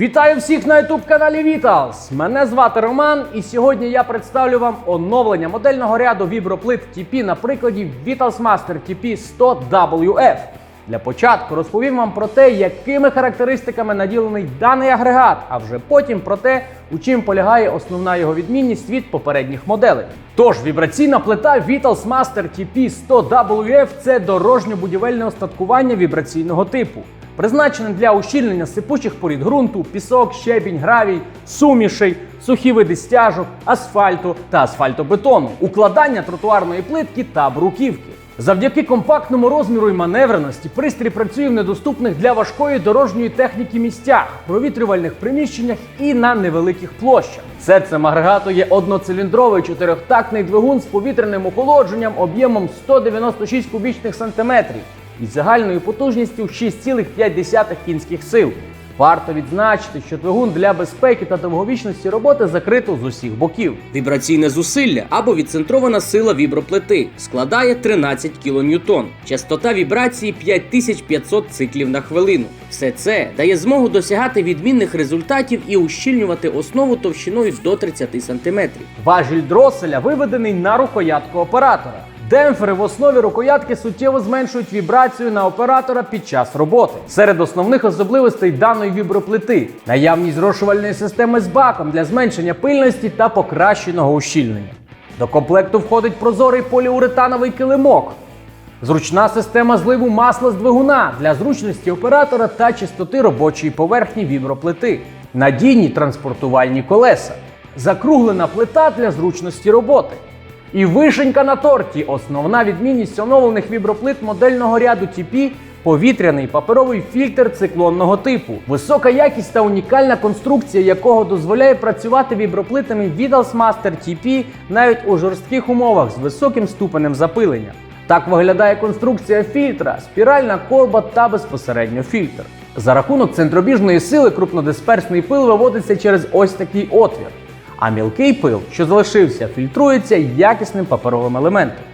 Вітаю всіх на youtube каналі Vitals! Мене звати Роман, і сьогодні я представлю вам оновлення модельного ряду віброплит TP на прикладі Vitals Master TP 100 WF. Для початку розповім вам про те, якими характеристиками наділений даний агрегат, а вже потім про те, у чим полягає основна його відмінність від попередніх моделей. Тож вібраційна плита Vitals Master TP 100 WF це дорожньо-будівельне остаткування вібраційного типу призначений для ущільнення сипучих порід ґрунту, пісок, щебінь, гравій, сумішей, сухі види стяжок, асфальту та асфальтобетону, укладання тротуарної плитки та бруківки. Завдяки компактному розміру і маневреності пристрій працює в недоступних для важкої дорожньої техніки місцях, провітрювальних приміщеннях і на невеликих площах. Серцем агрегату є одноциліндровий чотирьохтактний двигун з повітряним охолодженням об'ємом 196 кубічних сантиметрів із загальною потужністю 6,5 кінських сил. Варто відзначити, що двигун для безпеки та довговічності роботи закрито з усіх боків. Вібраційне зусилля або відцентрована сила віброплити складає 13 кН. Частота вібрації 5500 циклів на хвилину. Все це дає змогу досягати відмінних результатів і ущільнювати основу товщиною до 30 см. Важіль дроселя виведений на рукоятку оператора. Демпфери в основі рукоятки суттєво зменшують вібрацію на оператора під час роботи. Серед основних особливостей даної віброплити наявність зрошувальної системи з баком для зменшення пильності та покращеного ущільнення. До комплекту входить прозорий поліуретановий килимок, Зручна система зливу масла з двигуна для зручності оператора та чистоти робочої поверхні віброплити, надійні транспортувальні колеса, закруглена плита для зручності роботи. І вишенька на торті основна відмінність оновлених віброплит модельного ряду TP – повітряний паперовий фільтр циклонного типу, висока якість та унікальна конструкція якого дозволяє працювати віброплитами Vitals Master TP навіть у жорстких умовах з високим ступенем запилення. Так виглядає конструкція фільтра, спіральна колба та безпосередньо фільтр. За рахунок центробіжної сили крупнодисперсний пил виводиться через ось такий отвір. А мілкий пил, що залишився, фільтрується якісним паперовим елементом.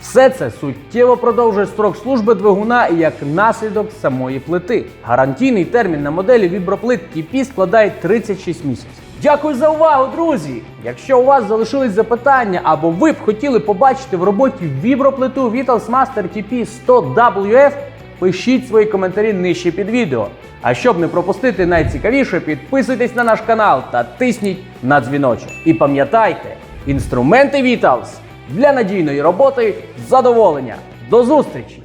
Все це суттєво продовжує строк служби двигуна як наслідок самої плити. Гарантійний термін на моделі віброплит TP складає 36 місяців. Дякую за увагу, друзі! Якщо у вас залишились запитання або ви б хотіли побачити в роботі віброплиту Vitals Master TP 100 WF, пишіть свої коментарі нижче під відео. А щоб не пропустити найцікавіше, підписуйтесь на наш канал та тисніть на дзвіночок. І пам'ятайте, інструменти Vitals для надійної роботи задоволення. До зустрічі!